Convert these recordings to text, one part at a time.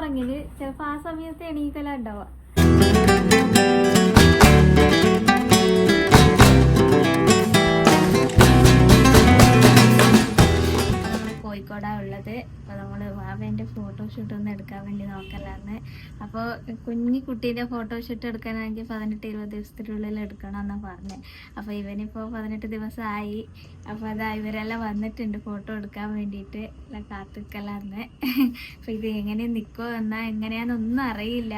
ഉറങ്ങിൽ ചിലപ്പോ ആ സമയത്ത് എണീക്കല ഉണ്ടാവുക കോഴിക്കോടാ ഉള്ളത്. അപ്പോൾ നമ്മൾ വാവേന്റെ ഫോട്ടോഷൂട്ട് ഒന്ന് എടുക്കാൻ വേണ്ടി നോക്കലാണ് അപ്പോൾ കുഞ്ഞി കുട്ടീന്റെ ഫോട്ടോഷൂട്ട് എടുക്കാനാണെങ്കിൽ പതിനെട്ട് ഇരുപത് ദിവസത്തിനുള്ളിൽ എടുക്കണമെന്നാണ് പറഞ്ഞത് അപ്പോൾ ഇവനിപ്പോൾ പതിനെട്ട് ദിവസമായി അപ്പോൾ അതാ ഇവരെല്ലാം വന്നിട്ടുണ്ട് ഫോട്ടോ എടുക്കാൻ വേണ്ടിയിട്ട് എല്ലാം കാത്തിക്കലാന്ന്. അപ്പോൾ ഇത് എങ്ങനെ നിൽക്കുമോ എന്നാൽ എങ്ങനെയാണെന്നൊന്നും അറിയില്ല.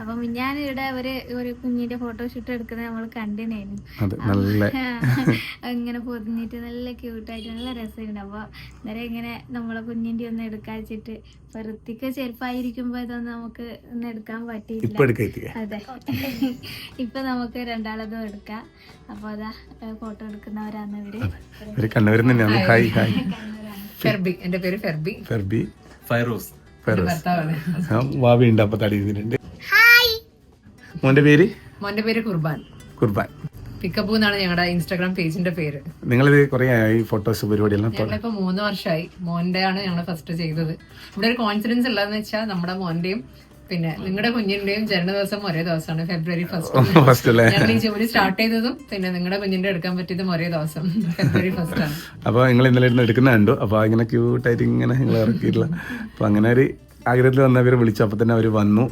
അപ്പം ഞാൻ ഇവിടെ ഒരു ഒരു കുഞ്ഞിന്റെ ഫോട്ടോഷൂട്ട് എടുക്കുന്നത് നമ്മൾ കണ്ടിനായിരുന്നു ഇങ്ങനെ പൊതിഞ്ഞിട്ട് നല്ല ക്യൂട്ടായിട്ട് നല്ല രസമുണ്ട് അപ്പോൾ അന്നേരം ഇങ്ങനെ നമ്മളെ കുഞ്ഞിന്റെ ഒന്ന് എടുക്കാൻ വെച്ചിട്ട് ഇപ്പൊ ഋത്തിക്ക് ചെറുപ്പായിരിക്കുമ്പോ ഇതൊന്നും നമുക്ക് ഒന്നും എടുക്കാൻ പറ്റിയില്ല അതെ. ഇപ്പൊ നമുക്ക് രണ്ടാളതും എടുക്കാം. അപ്പൊ അതാ ഫോട്ടോ എടുക്കുന്നവരാണ് ഇവർ. ഒരു കണ്ണൂരിൽ തന്നെയാണ്. Hi hi. ഫെർബി. എന്റെ പേര് ഫെർബി. ഫെർബി. ഫൈറോസ് ഫെറോസ് വാവി ഉണ്ട് അപ്പൊ തടി ഹായ്. മോന്റെ പേര്? മോന്റെ പേര് കുർബാൻ. കുർബാൻ. പിക്കപ്പ് എന്നാണ് ഞങ്ങളുടെ ഇൻസ്റ്റാഗ്രാം പേജിന്റെ പേര്. നിങ്ങളിത് കുറേ ആയി ഫോട്ടോസ് പരിപാടിയെല്ലാം ഇപ്പൊ ഞങ്ങളിപ്പോ മൂന്ന് വർഷമായി മോന്റെ ആണ് ഞങ്ങൾ ഫസ്റ്റ് ചെയ്തത്. ഇവിടെ ഒരു കോൺഫിഡൻസ് ഉള്ളതെന്ന് വെച്ചാൽ നമ്മുടെ മോന്റെയും പിന്നെ നിങ്ങളുടെ കുഞ്ഞിന്റെയും ജനന ദിവസം ഒരേ ദിവസമാണ് ഫെബ്രുവരി ഫസ്റ്റ് ഞങ്ങൾ ഈ ജോലി സ്റ്റാർട്ട് ചെയ്തതും പിന്നെ നിങ്ങളുടെ കുഞ്ഞിന്റെ എടുക്കാൻ പറ്റിയതും ഒരേ ദിവസം. ഫെബ്രുവരി ഫസ്റ്റ് ആണ്. അപ്പൊ നിങ്ങൾ ഇന്നലെ എടുക്കുന്ന കണ്ടു. അപ്പൊ ഇങ്ങനെ ക്യൂട്ടായിട്ട് ഇങ്ങനെ നിങ്ങൾ ഇറക്കിയിട്ടില്ല അപ്പൊ അങ്ങനെ ഒരു ആഗ്രഹത്തിൽ വന്ന വന്നവരെ വിളിച്ചു. അപ്പൊ തന്നെ അവർ വന്നു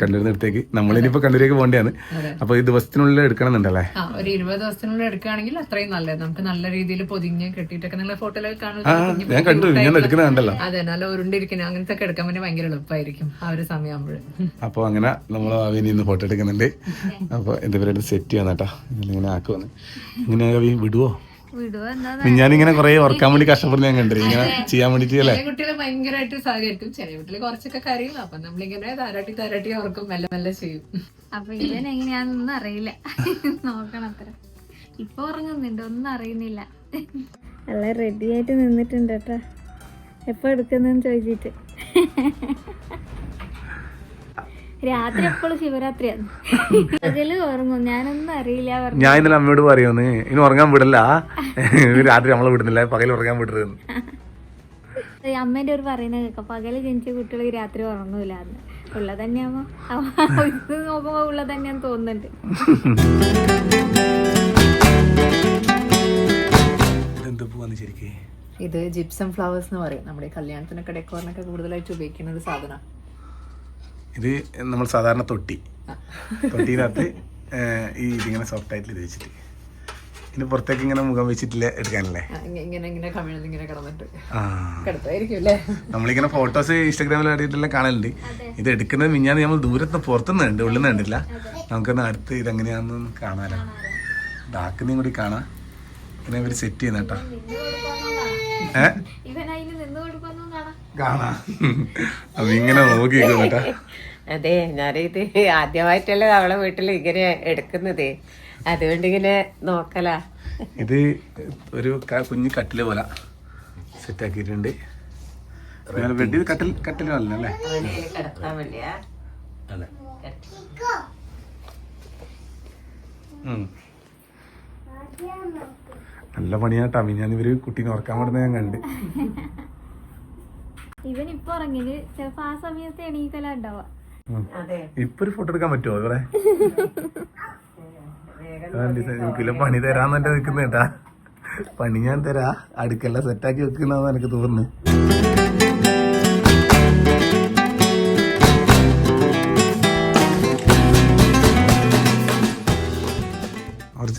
കണ്ണൂരിനടുത്തേക്ക് അടുത്തേക്ക്. നമ്മളിനിപ്പോ കണ്ണൂരേക്ക് പോകേണ്ടതാണ് അതെ. അപ്പൊ ഈ ദിവസത്തിനുള്ളിൽ എടുക്കണമെന്നുണ്ടല്ലേ? ഒരു ഇരുപത് ദിവസത്തിനുള്ളിൽ എടുക്കുകയാണെങ്കിൽ അത്രയും നല്ലത്. നമുക്ക് നല്ല രീതിയിൽ പൊതിഞ്ഞ് കെട്ടിയിട്ടൊക്കെ നിങ്ങൾ ഫോട്ടോയിലൊക്കെ കാണുന്നത് ഞാൻ കണ്ടു. ഞാൻ എടുക്കുന്നത് കണ്ടല്ലോ. അതെ നല്ല ഉരുണ്ടിരിക്കുന്നത് അങ്ങനത്തെ ഒക്കെ എടുക്കാൻ വേണ്ടി ഭയങ്കര എളുപ്പമായിരിക്കും ആ ഒരു സമയമാകുമ്പോൾ. അപ്പോൾ അങ്ങനെ നമ്മൾ അവിനി ഇന്ന് ഫോട്ടോ എടുക്കുന്നുണ്ട്. അപ്പോൾ എന്തെങ്കിലും സെറ്റ് ചെയ്യാൻ കേട്ടോ. ഇങ്ങനെ ആക്കുവന്ന് ഇങ്ങനെ വിടുവോ? ഞാനിങ്ങനെ കുറെ ഓർക്കാൻ വേണ്ടി കഷ്ടപ്പെടുന്ന ഞാൻ കണ്ടു ഇങ്ങനെ ചെയ്യാൻ വേണ്ടിട്ട് അല്ലേ? കുട്ടികൾ ഭയങ്കരമായിട്ട് സഹകരിക്കും. ചെറിയ കുട്ടികൾ കുറച്ചൊക്കെ കരയും. അപ്പൊ നമ്മളിങ്ങനെ താരാട്ടി താരാട്ടി ഓർക്കും മെല്ലെ മെല്ലെ ചെയ്യും. അപ്പൊ ഇവൻ എങ്ങനെയാണെന്നൊന്നും അറിയില്ല. നോക്കണം അത്ര. ഇപ്പൊ ഉറങ്ങുന്നുണ്ട്. ഒന്നും അറിയുന്നില്ല. നല്ല റെഡി ആയിട്ട് നിന്നിട്ടുണ്ട് കേട്ടോ എപ്പോ എടുക്കുന്നെന്ന് ചോദിച്ചിട്ട്. രാത്രി എപ്പോഴും ശിവരാത്രിയാണ് പകൽ ഉറങ്ങും. ഞാനൊന്നും അറിയില്ല ഞാൻ ഇന്നലെ അമ്മയോട് പറയുമെന്ന് ഇനി ഉറങ്ങാൻ വിടില്ല. രാത്രി നമ്മളെ വിടുന്നില്ല. പകൽ ഉറങ്ങാൻ വിടരുത്. അമ്മേന്റെ ഒരു പറയുന്നത് കേൾക്കാം പകൽ ജനിച്ച കുട്ടികൾ രാത്രി ഉറങ്ങൂല എന്ന്. തന്നെയാമോ ഇത് നോക്കുമ്പോ ഉള്ള തന്നെയാന്ന് തോന്നുന്നുണ്ട്. ഇത് ജിപ്സം ഫ്ലവേഴ്സ് എന്ന് പറയും. നമ്മുടെ കല്യാണത്തിനൊക്കെ ഡെക്കോറിനൊക്കെ കൂടുതലായിട്ട് ഉപയോഗിക്കുന്ന ഒരു സാധനം ഇത് നമ്മൾ സാധാരണ തൊട്ടി. തൊട്ടിനകത്ത് ഈ ഇതിങ്ങനെ സോഫ്റ്റ് ആയിട്ട് ഇത് വെച്ചിട്ട്. ഇനി പുറത്തേക്ക് ഇങ്ങനെ മുഖം വെച്ചിട്ടില്ല എടുക്കാനല്ലേ? നമ്മളിങ്ങനെ ഫോട്ടോസ് ഇൻസ്റ്റാഗ്രാമിൽ ആയിട്ടെല്ലാം കാണലുണ്ട്. ഇത് എടുക്കുന്നത് മിഞ്ഞാന്ന് നമ്മൾ ദൂരത്ത് പുറത്തുനിന്ന് ഉണ്ട് ഉള്ളിൽ നിന്ന് കണ്ടില്ല. നമുക്കൊന്ന് അടുത്ത് ഇതെങ്ങനെയാണെന്ന് കാണാനോ ഡാക്കുന്നതും കൂടി കാണാം. പിന്നെ ഇവർ സെറ്റ് ചെയ്യുന്ന കേട്ടോ. കാണാ. കാണാം. ഇങ്ങനെ നോക്കി കേട്ടാ. അതെ ഞാനിത് ആദ്യമായിട്ടല്ലേ അവളെ വീട്ടിൽ ഇങ്ങനെ എടുക്കുന്നത്. അതുകൊണ്ട് ഇങ്ങനെ നോക്കലാ. ഇത് ഒരു കുഞ്ഞു കട്ടിൽ പോലെ സെറ്റ് ആക്കിയിട്ടുണ്ട് വെട്ടി കട്ടിൽ കട്ടിലല്ല അല്ലേ? അവന് കിടക്കാൻ വേണ്ടിയാ. അതെ. ഉം. നല്ല പണിയാട്ടാ ഞാൻ ഇവർ കുട്ടീനെ ഉറക്കാൻ വിടുന്ന ഞാൻ കണ്ട്. ഇവൻ ഇപ്പൊ ഉറങ്ങിൽ. ചിലപ്പോ ആ സമയത്ത് എണീക്കല ഉണ്ടാവുക. ഇപ്പൊ ഒരു ഫോട്ടോ എടുക്കാൻ പറ്റുമോ ഇവിടെ എനിക്കില്ല പണി തരാന്ന് നിൽക്കുന്ന കേട്ടാ. പണി ഞാൻ തരാ. അടുക്കെല്ലാം സെറ്റാക്കി വെക്കുന്നാന്ന് എനിക്ക് തോന്നുന്നു.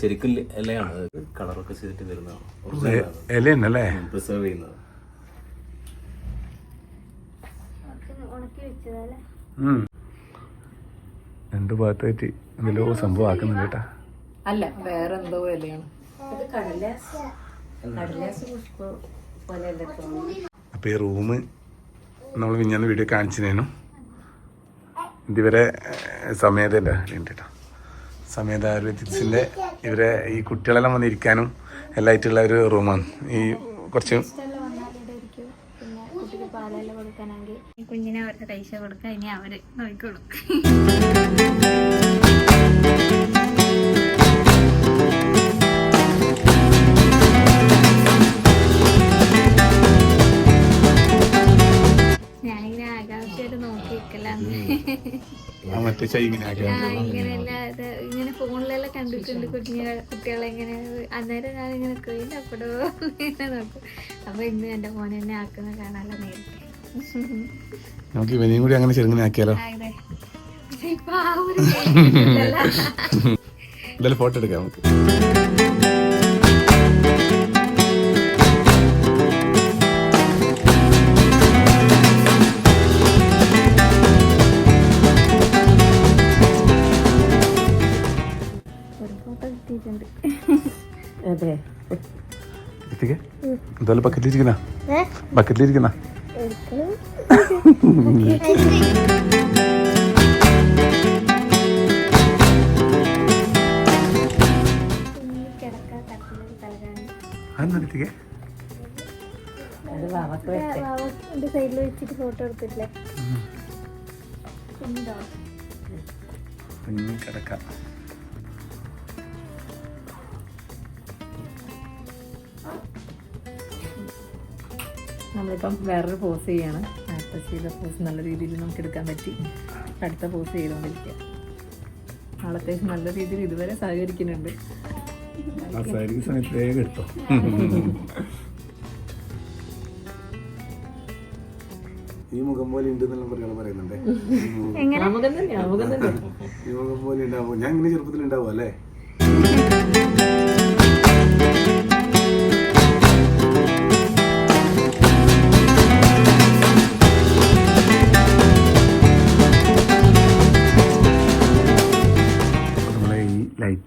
ശരിക്കും ഇലയാണ്. കളറൊക്കെ ചെയ്തിട്ട് വരുന്നതാണ്. ഇല തന്നെയല്ലേ പ്രിസർവ് ചെയ്യുന്നത്. ഉണക്കി വെച്ചതല്ലേ ഉം. ഭാഗത്ത് ഭാഗത്തായിട്ട് എന്തെല്ലോ സംഭവം ആക്കുന്നുണ്ട് കേട്ടാ. അല്ല വേറെ എന്തോ വിലയാണ് അപ്പൊ ഈ റൂം നമ്മൾ മിഞ്ഞാന്ന് വീഡിയോ കാണിച്ചിരുന്നു ഇതിവരെ സമേതല്ല വേണ്ടിട്ടോ കേട്ടോ സമേത ആയുർവേദിക്സിന്റെ ഇവരെ ഈ കുട്ടികളെല്ലാം വന്നിരിക്കാനും എല്ലായിട്ടുള്ള ഒരു റൂമാണ്. ഈ കുറച്ച് ഇഷ്ടമല്ല വന്നാൽ ഇവിടെ ഇരിക്കും പിന്നെ കുട്ടിക്ക് പാലെല്ലാം കൊടുക്കാനാണെങ്കിൽ ഈ കുഞ്ഞിനെ അവർക്ക് പൈസ കൊടുക്കുക ഇനി അവർ നോക്കിക്കോളും. ഞാനിങ്ങനെ ആകാംക്ഷയായിട്ട് നോക്കി ആക്കലാന്ന് ആ മറ്റേ ചൈ ഇങ്ങനെ ആക്കി ആ, ഇങ്ങനെയല്ല ഇത് ഇങ്ങനെ ഫോണിലെല്ലാം കണ്ടിട്ടുണ്ട് കുഞ്ഞിനെ കുട്ടികളെ ഇങ്ങനെ അന്നേരം ഞാൻ ഇങ്ങനെ സ്ക്രീൻ അപ്പടോ ഇങ്ങനെ നോക്കും. അപ്പൊ ഇന്ന് എന്റെ മോനെ എന്നെ ആക്കുന്ന കാണാനല്ല നേരിട്ട് നമുക്ക് ഇവനെയും കൂടി അങ്ങനെ ചെറുങ്ങനെ ആക്കിയാലോ. എന്തായാലും ഫോട്ടോ എടുക്കാം നമുക്ക്. അതെ. എന്തായാലും ബക്കറ്റിലിരിക്കുന്ന ബക്കറ്റിലിരിക്കുന്ന വെച്ചിട്ട് ഫോട്ടോ നമ്മളിപ്പം വേറൊരു പോസ് ചെയ്യാണ്. നേരത്തെ ചെയ്ത പോസ് നല്ല രീതിയിൽ നമുക്ക് എടുക്കാൻ പറ്റി. അടുത്ത പോസ് ചെയ്തുകൊണ്ടിരിക്കുക. ആൾ നല്ല രീതിയിൽ ഇതുവരെ സഹകരിക്കുന്നുണ്ട്. ഈ മുഖം പോലെ ഉണ്ട് എന്നെല്ലാം പറയാൻ പറയുന്നുണ്ടേ? ഈ മുഖം പോലെ ഉണ്ടാവും. ഞാൻ ഇങ്ങനെ ചെറുപ്പത്തിൽ ഉണ്ടാവും അല്ലേ?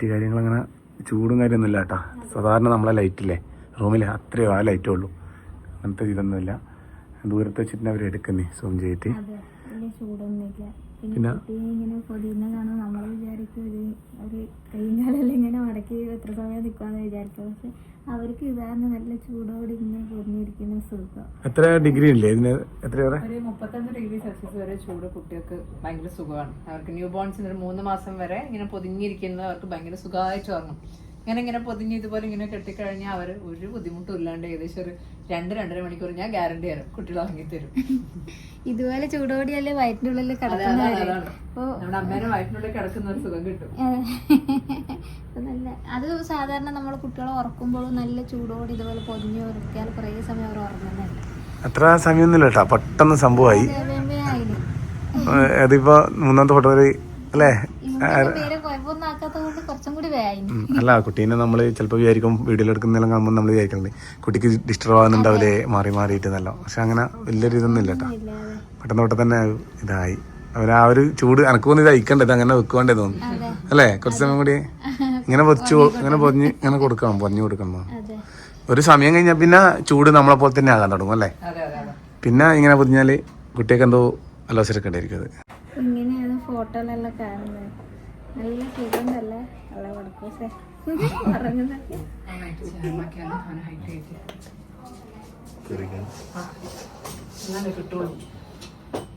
ലൈറ്റ് കാര്യങ്ങൾ അങ്ങനെ ചൂടും കാര്യമൊന്നും ഇല്ല കേട്ടോ. സാധാരണ നമ്മളെ ലൈറ്റില്ലേ? റൂമിൽ അത്രയോ ആ ലൈറ്റേ ഉള്ളൂ. അങ്ങനത്തെ ഇതൊന്നുമില്ല. ദൂരത്ത് വെച്ചിട്ടുണ്ടെങ്കിൽ അവർ എടുക്കുന്നേ സൂം ചെയ്തിട്ട്. ചൂടൊന്നുമില്ല. പിന്നെ ഇങ്ങനെ പൊതിയുന്ന കാണുമ്പോൾ നമ്മൾ വിചാരിക്കും ഒരു ഒരു കൈയും ഇങ്ങനെ മടക്കി എത്ര സമയം നിൽക്കാന്ന് വിചാരിക്കും. പക്ഷെ അവർക്ക് ഇതാണ് നല്ല ചൂടോടെ ഇങ്ങനെ പൊതിഞ്ഞിരിക്കുന്ന സുഖം. എത്ര ഡിഗ്രി ഇല്ലേ ഇതിന്? എത്ര ഒരു മുപ്പത്തഞ്ച് ഡിഗ്രി സെൽഷ്യസ് വരെ ചൂട് കുട്ടികൾക്ക് ഭയങ്കര സുഖമാണ്. അവർക്ക് ന്യൂ ബോൺസിന് ഒരു മൂന്ന് മാസം വരെ ഇങ്ങനെ പൊതിഞ്ഞിരിക്കുന്നത് അവർക്ക് ഭയങ്കര സുഖമായിട്ട് ഉറങ്ങും. ഇങ്ങനെ ഇങ്ങനെ പൊതിഞ്ഞ് ഇതുപോലെ ഇങ്ങനെ കെട്ടിക്കഴിഞ്ഞാൽ അവർ ഒരു ബുദ്ധിമുട്ടും ഇല്ലാണ്ട് ഏകദേശം ഒരു രണ്ട് രണ്ടര മണിക്കൂർ ഞാൻ ഗ്യാരണ്ടി തരും. കുട്ടികൾ വാങ്ങിത്തരും ഇതുപോലെ ചൂടോടിയല്ലേ വയറ്റിന്റെ ഉള്ളിൽ കിടക്കുന്ന നമ്മുടെ അമ്മേനെ വയറ്റിനുള്ളിൽ കിടക്കുന്ന ഒരു സുഖം കിട്ടും. അത് നല്ല അത് സാധാരണ നമ്മൾ കുട്ടികളെ ഉറക്കുമ്പോഴും നല്ല ചൂടോടി ഇതുപോലെ പൊതിഞ്ഞ് ഉറക്കിയാൽ കുറേ സമയം അവർ ഉറങ്ങുന്നുണ്ട്. അത്ര സമയമൊന്നുമില്ല കേട്ടോ. പെട്ടെന്ന് സംഭവമായി. അതിപ്പോ മൂന്നാമത്തെ ഫോട്ടോ അല്ലേ ഇങ്ങനെ പേരെ കുഴപ്പമൊന്നും ആക്കാത്തത് കൊണ്ട് കുറച്ചും കൂടി വേയായിന് ഉം. അല്ല കുട്ടീനെ നമ്മൾ ചിലപ്പോൾ വിചാരിക്കും വീഡിയോ എടുക്കുന്നതെല്ലാം കാണുമ്പോൾ നമ്മൾ വിചാരിക്കുന്നത് കുട്ടിക്ക് ഡിസ്റ്റർബ് ആകുന്നുണ്ടാവില്ലേ മാറി മാറിയിട്ട് നല്ല പക്ഷെ അങ്ങനെ വലിയൊരു ഇതൊന്നും ഇല്ല കേട്ടോ പെട്ടെന്ന് തൊട്ട് തന്നെ ഇതായി. അവർ ആ ഒരു ചൂട് എനക്ക് തോന്നി ഇത് അങ്ങനെ വെക്കുവാണ്ടേ തോന്നുന്നു. അല്ലേ? കുറച്ച് സമയം കൂടി ഇങ്ങനെ പൊതിച്ചു ഇങ്ങനെ പൊതിഞ്ഞ് ഇങ്ങനെ കൊടുക്കണം പൊതിഞ്ഞ് കൊടുക്കണം. അതെ. ഒരു സമയം കഴിഞ്ഞാൽ പിന്നെ ചൂട് നമ്മളെ പോലെ തന്നെ ആകാൻ തുടങ്ങും അല്ലേ? അതെ അതെ അതെ. പിന്നെ ഇങ്ങനെ പൊതിഞ്ഞാൽ കുട്ടിയൊക്കെ എന്തോ അലോസരക്കേണ്ടിയിരിക്കും അത്. ഇങ്ങനെയാണ് ഫോട്ടോയിലെല്ലാം കാണുന്നത്. നല്ല സുഖമുണ്ടല്ലേ നല്ല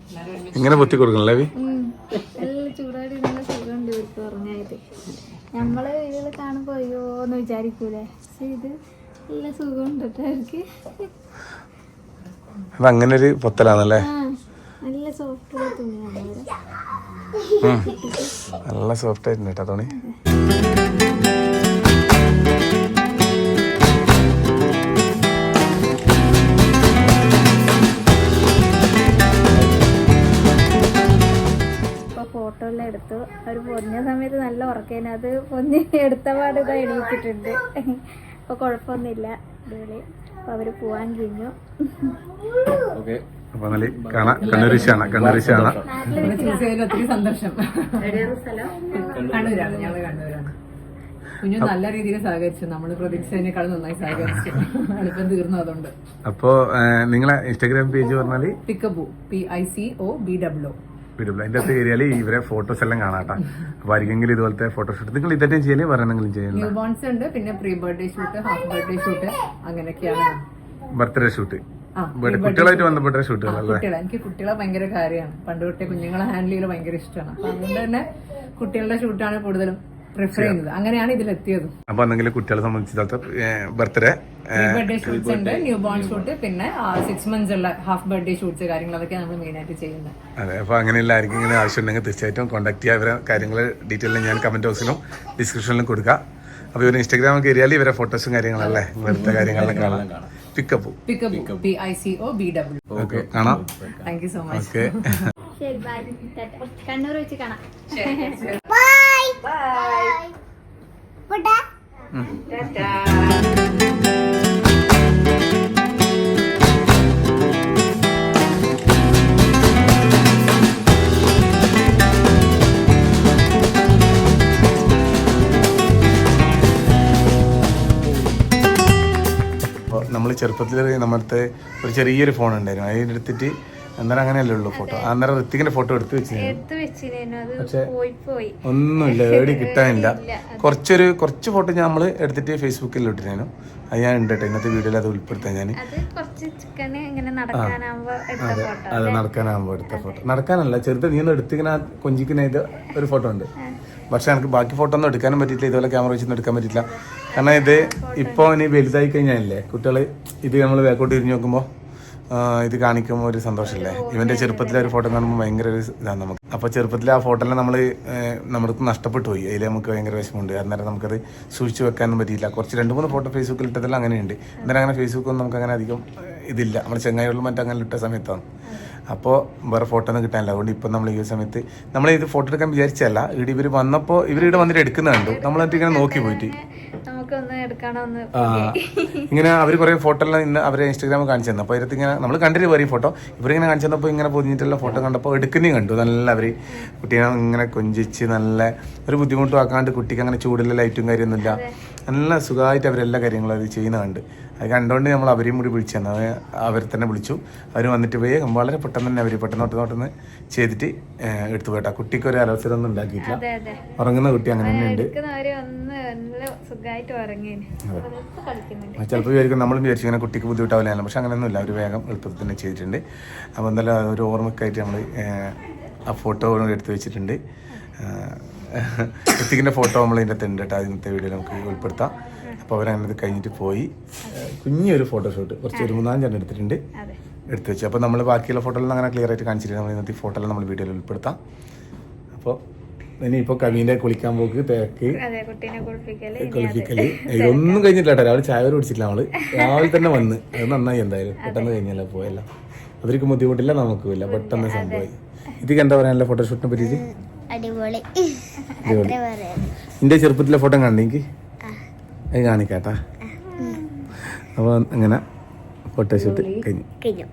എല്ലാവരും ഒരുമിച്ച് ഇങ്ങനെ പൊത്തി കൊടുക്കണം അല്ലേ വി? ഉം. നല്ല ചൂടോടെ നല്ല സുഖമുണ്ട് ഇവർക്ക് ഉറങ്ങായിട്ട് നമ്മൾ ഇതിൽ കാണുമ്പോ അയ്യോ എന്ന് വിചാരിക്കൂലേ? പക്ഷെ ഇത് നല്ല സുഖമുണ്ട് കേട്ടോ അവർക്ക്. അത് അങ്ങനെ ഒരു പൊത്തലാണല്ലേ നല്ല സോഫ്റ്റ് തുണിയാണ്. നല്ല സോഫ്റ്റ് ആയിട്ടുണ്ട് കേട്ടോ തോണി. ഇപ്പൊ ഫോട്ടോ എല്ലാം എടുത്തു. സമയത്ത് നല്ല ഉറക്കേനെ. അത് പൊന്നി എടുത്ത പാട് ഇതാ എണീറ്റിട്ടുണ്ട്. ഇപ്പൊ കുഴപ്പമൊന്നുമില്ല. അടിപൊളി. അപ്പൊ അവർ പോവാൻ കഴിഞ്ഞു. ഓക്കെ അപ്പൊ നല്ല കാണാം കണ്ണൂരിശാണ് കണ്ണൂരിശാണ്. ഒത്തിരി സന്തോഷം കണ്ണൂരാണ് ഞങ്ങൾ കണ്ണൂരാണ്. കുഞ്ഞു നല്ല രീതിയിൽ സഹകരിച്ചു നമ്മൾ പ്രതീക്ഷിച്ചതിനേക്കാൾ നന്നായി സഹകരിച്ചു. എളുപ്പം തീർന്നു അതുകൊണ്ട്. അപ്പോ നിങ്ങളെ ഇൻസ്റ്റാഗ്രാം പേജ് പറഞ്ഞാൽ? Picobw P I C O B W. വിടും അതിന്റെ അകത്ത് കയറിയാൽ ഇവരെ ഫോട്ടോസ് എല്ലാം കാണാട്ടാ. അപ്പൊ ആരെങ്കിലും ഇതുപോലത്തെ ഫോട്ടോഷൂട്ട് നിങ്ങൾ ഇതന്നെ ചെയ്യലേ? ബോൺസ് ഉണ്ട് പിന്നെ pre birthday shoot half birthday shoot അങ്ങനെയൊക്കെയാണ്. Birthday shoot. കുട്ടികളായിട്ട് ബന്ധപ്പെട്ട ഷൂട്ടുകൾ അല്ലേ കുട്ടികളെ. എനിക്ക് കുട്ടികളെ ഭയങ്കര കാര്യമാണ്. പണ്ട് തൊട്ടേ കുഞ്ഞുങ്ങളെ ഹാൻഡിൽ ചെയ്യാൻ ഭയങ്കര ഇഷ്ടമാണ്. അപ്പൊ അതുകൊണ്ട് തന്നെ കുട്ടികളുടെ ഷൂട്ടാണ് കൂടുതലും പ്രിഫർ ചെയ്യുന്നത്. അങ്ങനെയാണ് ഇതിലെത്തിയത്. അപ്പൊ എന്തെങ്കിലും കുട്ടികളെ സംബന്ധിച്ചിടത്തോളം ബർത്ത്ഡേ ബർത്ത്ഡേ ഷൂട്ട്സ് ഉണ്ട് ന്യൂ ബോൺ ഷൂട്ട് പിന്നെ സിക്സ് മന്ത്സ് ഉള്ള ഹാഫ് ബർത്ത്ഡേ ഷൂട്ട്സ് കാര്യങ്ങൾ അതൊക്കെ നമ്മൾ മെയിൻ ആയിട്ട് ചെയ്യുന്നത്. അതെ അപ്പോൾ അങ്ങനെയുള്ള ആർക്കും ഇങ്ങനെ ആവശ്യമുണ്ടെങ്കിൽ തീർച്ചയായിട്ടും കോൺടാക്ട് ചെയ്യാൻ കാര്യങ്ങൾ ഡീറ്റെയിൽ ഞാൻ കമന്റ് ബോക്സിലും ഡിസ്ക്രിപ്ഷനിലും കൊടുക്കുക അപ്പോൾ ഇവർ ഇൻസ്റ്റാഗ്രാമിൽ കയറിയാൽ ഇവരെ ഫോട്ടോസും കാര്യങ്ങളല്ലേ? ഇവിടുത്തെ കാര്യങ്ങളെല്ലാം കാണാം. Picobw Picobw P I C O B W okay കാണാം. Thank you so much okay bye Kannur വെച്ച് കാണാം. അപ്പോൾ ചെറുപ്പത്തിൽ നമ്മളത്തെ ഒരു ചെറിയൊരു ഫോൺ ഉണ്ടായിരുന്നു. അതിനെടുത്തിട്ട് അന്നേരം അങ്ങനെയല്ലേ ഉള്ളു ഫോട്ടോ അന്നേരം ഋത്തിക്കിന്റെ ഫോട്ടോ എടുത്ത് വെച്ചിരുന്നു. പക്ഷെ ഒന്നുമില്ല ഏടി കിട്ടാനില്ല. കുറച്ചൊരു കുറച്ച് ഫോട്ടോ നമ്മൾ എടുത്തിട്ട് ഫേസ്ബുക്കിൽ ഇട്ടിരുന്നു. അത് ഞാൻ ഉണ്ട് ഇന്നത്തെ വീഡിയോയിൽ അത് ഉൾപ്പെടുത്താൻ ഞാൻ അത് അതെ നടക്കാനാകുമ്പോൾ എടുത്ത ഫോട്ടോ നടക്കാനല്ല ചെറുത് നീ എടുത്തിങ്ങനെ കൊഞ്ചിക്കുന്ന ഇത് ഒരു ഫോട്ടോ ഉണ്ട്. പക്ഷെ എനിക്ക് ബാക്കി ഫോട്ടോ ഒന്നും എടുക്കാനും പറ്റിയില്ല ഇതുപോലെ ക്യാമറ വെച്ചൊന്നും എടുക്കാൻ പറ്റിയില്ല കാരണം ഇത് ഇപ്പോൾ ഇനി വലുതായി കഴിഞ്ഞാലേ കുട്ടികൾ ഇത് നമ്മൾ ബാക്കോട്ട് തിരിഞ്ഞ് നോക്കുമ്പോൾ ഇത് കാണിക്കുമ്പോൾ ഒരു സന്തോഷമല്ലേ ഇവന്റെ ചെറുപ്പത്തിലെ ഒരു ഫോട്ടോ കാണുമ്പോൾ ഭയങ്കര ഒരു ഇതാണ് നമുക്ക്. അപ്പോൾ ചെറുപ്പത്തിലെ ആ ഫോട്ടോ നമ്മൾ നമ്മൾക്ക് നഷ്ടപ്പെട്ടു പോയി. അതിൽ നമുക്ക് ഭയങ്കര വിഷമമുണ്ട്. അന്നേരം നമുക്കത് സൂക്ഷിച്ചു വെക്കാനും പറ്റിയില്ല. കുറച്ച് രണ്ട് മൂന്ന് ഫോട്ടോ ഫേസ്ബുക്കിൽ ഇട്ടതെല്ലാം അങ്ങനെയുണ്ട്. അന്നേരം അങ്ങനെ ഫേസ്ബുക്കൊന്നും നമുക്ക് അങ്ങനെ അധികം ഇതില്ല. നമ്മൾ മറ്റും മറ്റങ്ങനെ ഇട്ട സമയത്താണ്. അപ്പോൾ വേറെ ഫോട്ടോ ഒന്നും കിട്ടാനില്ല. അതുകൊണ്ട് ഇപ്പം നമ്മൾ ഈ സമയത്ത് നമ്മൾ ഇത് ഫോട്ടോ എടുക്കാൻ വിചാരിച്ചല്ല ഇവിടെ ഇവർ വന്നപ്പോൾ ഇവർ ഇവിടെ വന്നിട്ട് എടുക്കുന്ന കണ്ടു. നമ്മളായിട്ട് നോക്കി പോയിട്ട്. ഇങ്ങനെ അവർ കുറെ ഫോട്ടോ എല്ലാം ഇന്ന് അവരെ ഇൻസ്റ്റാഗ്രാമിൽ കാണിച്ചു തന്നു അപ്പോൾ ഇങ്ങനെ നമ്മൾ കണ്ടിട്ട് പറയും ഫോട്ടോ? ഇവരിങ്ങനെ കാണിച്ചു തന്നപ്പോൾ ഇങ്ങനെ പൊതിഞ്ഞിട്ടുള്ള ഫോട്ടോ കണ്ടപ്പോൾ എടുക്കുന്നേ കണ്ടു. നല്ല അവർ കുട്ടീനെ ഇങ്ങനെ കൊഞ്ചിച്ച് നല്ല ഒരു ബുദ്ധിമുട്ടും ആക്കാണ്ട് കുട്ടിക്ക് അങ്ങനെ ചൂടുള്ള ലൈറ്റും കാര്യമൊന്നുമില്ല നല്ല സുഖമായിട്ട് അവരെല്ലാ കാര്യങ്ങളും അത് ചെയ്യുന്ന കണ്ട്. അത് കണ്ടുകൊണ്ട് നമ്മൾ അവരെയും കൂടി വിളിച്ചു തന്നെ അവർ അവരെ തന്നെ വിളിച്ചു. അവർ വന്നിട്ട് പോയി. വളരെ പെട്ടെന്ന് തന്നെ അവർ പെട്ടെന്ന് പെട്ടെന്ന് ചെയ്തിട്ട് എടുത്തു പോയിട്ടാ കുട്ടിക്ക് ഒരു അലസരം ഒന്നും ഉണ്ടാക്കിയിട്ടില്ല. അതെ അതെ. ഉറങ്ങുന്ന കുട്ടി അങ്ങനെ തന്നെ ഉണ്ട് എടുക്കുന്നവര് ഒന്ന് നല്ല സുഖമായിട്ട് ഉറങ്ങിന്. കളിക്കുന്നുണ്ട്. ചിലപ്പോൾ വിചാരിക്കും നമ്മൾ വിചാരിച്ചു ഇങ്ങനെ കുട്ടിക്ക് ബുദ്ധിമുട്ടാവില്ല പക്ഷെ അങ്ങനെയൊന്നുമില്ല. അവർ വേഗം എളുപ്പത്തിൽ തന്നെ ചെയ്തിട്ടുണ്ട്. അപ്പോൾ എന്തായാലും ഒരു ഓർമ്മക്കായിട്ട് നമ്മൾ ആ ഫോട്ടോ എടുത്ത് വെച്ചിട്ടുണ്ട്. ഋത്തിക്കിന്റെ ഫോട്ടോ നമ്മൾ ഇതിന്റെ ഉണ്ട് കേട്ടോ. ഇന്നത്തെ വീഡിയോ നമുക്ക് ഉൾപ്പെടുത്താം. അപ്പോൾ അവരങ്ങനെ കഴിഞ്ഞിട്ട് പോയി. കുഞ്ഞൊരു ഫോട്ടോഷൂട്ട് കുറച്ച് ഒരു മൂന്നാം മൂന്നാഞ്ചെണ്ണം എടുത്തിട്ടുണ്ട്. എടുത്തു വെച്ചു. അപ്പോൾ നമ്മൾ ബാക്കിയുള്ള ഫോട്ടോയെല്ലാം അങ്ങനെ ക്ലിയർ ആയിട്ട് കാണിച്ചിട്ട് നമ്മൾ ഇന്നത്തെ ഫോട്ടോ നമ്മൾ വീഡിയോയിൽ ഉൾപ്പെടുത്താം. അപ്പോൾ ഇനിയിപ്പോൾ കവിന്റെ കുളിക്കാൻ പോക്ക് തേക്ക് കുളിപ്പിക്കൽ ഇതൊന്നും കഴിഞ്ഞിട്ടില്ല രാവിലെ ചായ വരെ കുടിച്ചില്ല നമ്മൾ. രാവിലെ തന്നെ വന്ന്. അത് നന്നായി എന്തായാലും. പെട്ടെന്ന് കഴിഞ്ഞല്ലോ പോയല്ല. അവർക്ക് ബുദ്ധിമുട്ടില്ല നമുക്കും ഇല്ല. പെട്ടെന്ന് സംഭവമായി. ഇതൊക്കെ എന്താ പറയാനുള്ള ഫോട്ടോഷൂട്ടിനെ പറ്റിയിട്ട്? അടിപൊളി. എന്റെ ചെറുപ്പത്തിലെ ഫോട്ടോ കണ്ടെങ്കിൽ അത് കാണിക്കാട്ടാ. അപ്പോൾ അങ്ങനെ ഫോട്ടോഷൂട്ട് കഴിഞ്ഞു. കഴിഞ്ഞു.